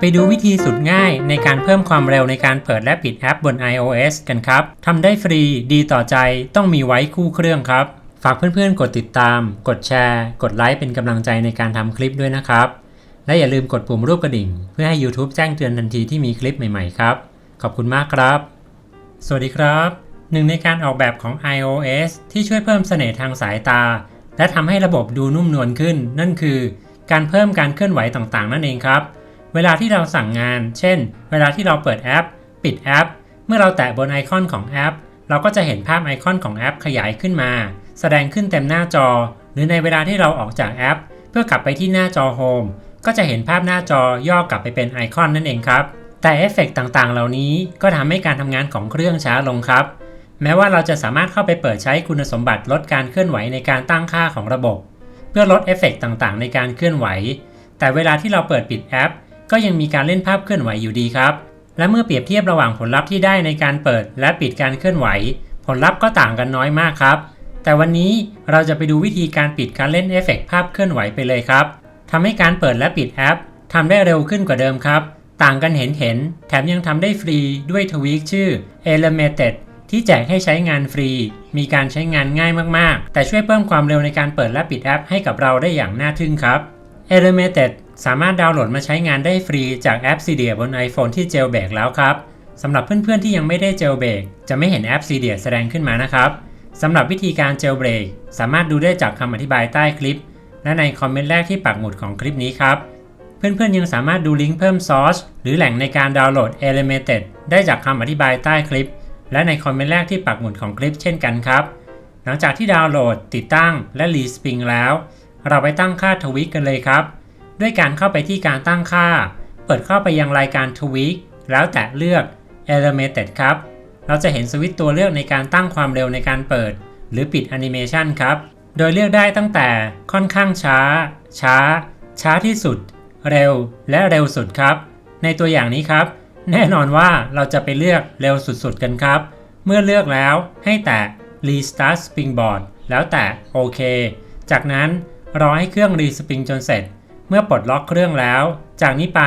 ไปดูวิธีสุดง่ายในการเพิ่มความเร็วในการเปิดและปิดแอปบน iOS กันครับ ทำได้ฟรี ดีต่อใจ ต้องมีไว้คู่เครื่องครับ ฝากเพื่อนๆ กดติดตาม กดแชร์ กดไลค์เป็นกำลังใจในการทำคลิปด้วยนะครับ และอย่าลืมกดปุ่มรูปกระดิ่ง เพื่อให้ YouTube แจ้งเตือนทันทีที่มีคลิปใหม่ๆ ครับ ขอบคุณมากครับ สวัสดีครับ หนึ่งในการออกแบบของ iOS ที่ช่วยเพิ่มเสน่ห์ทางสายตา และทำให้ระบบดูนุ่มนวลขึ้น นั่นคือ การเพิ่มการเคลื่อนไหวต่างๆ นั่นเองครับ เวลาที่เราสั่งงาน เช่น เวลาที่เราเปิดแอป ปิดแอป เมื่อเราแตะบนไอคอนของแอป เราก็จะเห็นภาพไอคอนของแอปขยายขึ้นมา แสดงขึ้นเต็มหน้าจอ หรือในเวลาที่เราออกจากแอป เพื่อกลับไปที่หน้าจอโฮมก็จะเห็นภาพหน้าจอย่อกลับไปเป็นไอคอนนั่นเองครับ แต่เอฟเฟกต์ต่างๆ เหล่านี้ก็ทำให้การทำงานของเครื่องช้าลงครับ แม้ว่าเราจะสามารถเข้าไปเปิดใช้คุณสมบัติลดการเคลื่อนไหวในการตั้งค่าของระบบ เพื่อลดเอฟเฟกต์ต่างๆ ในการเคลื่อนไหว แต่เวลาที่เราเปิดปิดแอป ก็ยังมีการเล่นภาพเคลื่อนไหวอยู่ดีครับ และเมื่อเปรียบเทียบระหว่างผลลัพธ์ที่ได้ในการเปิด และปิดการเคลื่อนไหว ผลลัพธ์ก็ต่างกันน้อยมากครับ แต่วันนี้เราจะไปดูวิธีการปิดการเล่นเอฟเฟกต์ภาพเคลื่อนไหวไปเลยครับทำให้การเปิดและปิดแอปทำได้เร็วขึ้นกว่าเดิมครับ ต่างกันเห็นเห็นๆแถมยังทำได้ฟรีด้วยทวีคชื่อ Elemented ที่แจกให้ใช้งานฟรี มีการใช้งานง่ายมาก ๆ แต่ช่วยเพิ่มความเร็วในการเปิดและปิดแอปให้กับเราได้อย่างน่าทึ่งครับ Elemented สามารถดาวน์โหลดมาใช้งานได้ฟรีจากแอป Cydia บน iPhone ที่ Jailbreak แล้วครับสำหรับเพื่อนๆที่ยังไม่ได้ Jailbreak จะไม่เห็นแอป Cydia แสดงขึ้นมานะครับสำหรับวิธีการ Jailbreak สามารถดูได้จากคำอธิบายใต้คลิป และในคอมเมนต์แรกที่ปักหมุดของคลิปนี้ครับ เพื่อนๆยังสามารถดูลิงก์เพิ่มซอสหรือแหล่งในการดาวน์โหลด Elemented ได้จากคำอธิบายใต้คลิป และในคอมเมนต์แรกที่ปักหมุดของคลิปเช่นกันครับหลังจากที่ดาวน์โหลด ติดตั้งและรีสปริงแล้ว เราไปตั้งค่าทวิกกันเลยครับ ด้วยการเข้าไปที่การตั้งค่า เปิดเข้าไปยังรายการทวิกแล้วแตะเลือก Elemented ครับ เราจะเห็นสวิตช์ตัวเลือกในการตั้งความเร็วในการเปิด หรือปิดแอนิเมชันครับ โดยเลือกได้ตั้งแต่ค่อนข้างช้า ช้า ช้าที่สุด เร็ว และเร็วสุดครับ ในตัวอย่างนี้ครับ แน่นอนว่าเราจะไปเลือกเร็วสุดๆกันครับ เมื่อเลือกแล้วให้แตะ Restart Springboard แล้วแตะโอเค จากนั้นรอให้เครื่องรีสปริงจนเสร็จ มื่อปลดล็อกเครื่องแล้ว จากนี้ไป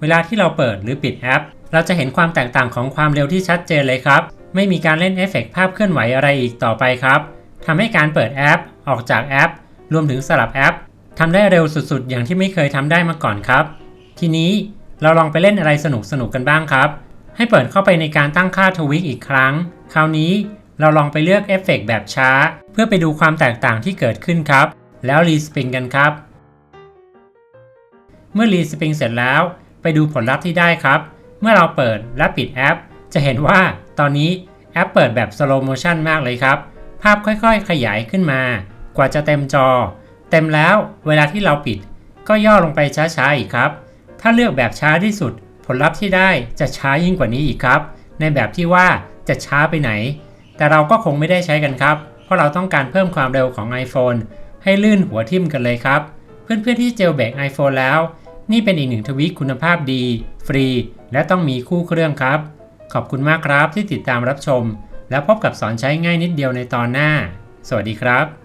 เวลาที่เราเปิดหรือปิดแอป เราจะเห็นความแตกต่างของความเร็วที่ชัดเจนเลยครับ ไม่มีการเล่นเอฟเฟกต์ภาพเคลื่อนไหวอะไรอีกต่อไปครับทำให้การเปิดแอป ออกจากแอป รวมถึงสลับแอปทำได้เร็วสุดๆ อย่างที่ไม่เคยทำได้มาก่อนครับ ทีนี้เราลองไปเล่นอะไรสนุกๆกันบ้างครับ ให้เปิดเข้าไปในการตั้งค่าทวิกอีกครั้ง คราวนี้เราลองไปเลือกเอฟเฟกต์แบบช้า เพื่อไปดูความแตกต่างที่เกิดขึ้นครับ แล้วรีสปริงกันครับ เมื่อรีสปริงเสร็จแล้ว ไปดูผลลัพธ์ที่ได้ครับ เมื่อเราเปิดและปิดแอป จะเห็นว่าตอนนี้แอปเปิดแบบสโลโมชันมากเลยครับ ภาพค่อยๆ ขยายขึ้นมา กว่าจะเต็มจอ เต็มแล้วเวลาที่เราปิด ก็ย่อลงไปช้าๆอีกครับ ถ้าเลือกแบบช้าที่สุด ผลลัพธ์ที่ได้จะช้ายิ่งกว่านี้อีกครับ ในแบบที่ว่าจะช้าไปไหน แต่เราก็คงไม่ได้ใช้กันครับ เพราะเราต้องการเพิ่มความเร็วของ iPhone ให้ลื่นหัวทิ่มกันเลยครับ เพื่อนๆที่เจลแบก iPhone แล้ว นี่เป็นอีกหนึ่งทวิคคุณภาพดี ฟรี และต้องมีคู่เครื่องครับ ขอบคุณมากครับที่ติดตามรับชม แล้วพบกับสอนใช้ง่ายนิดเดียวในตอนหน้า สวัสดีครับ